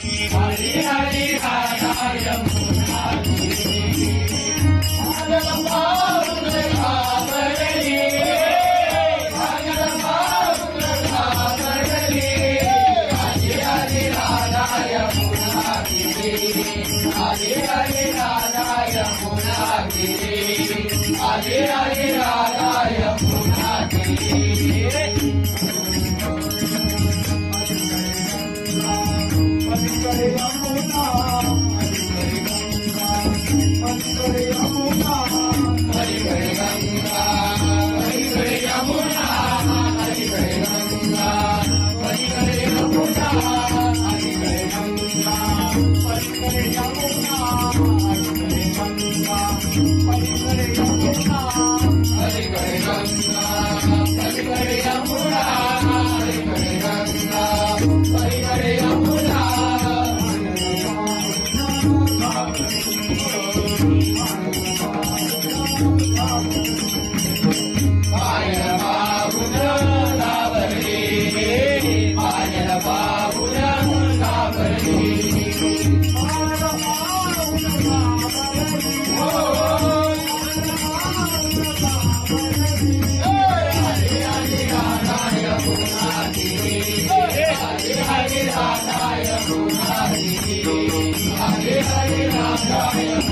Hari Hari Hare Hare Hare Hare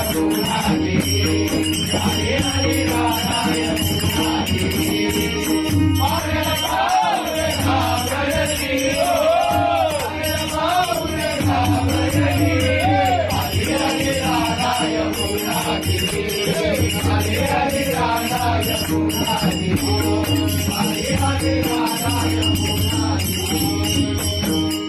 Hare Hare Rama Rama Hare Hare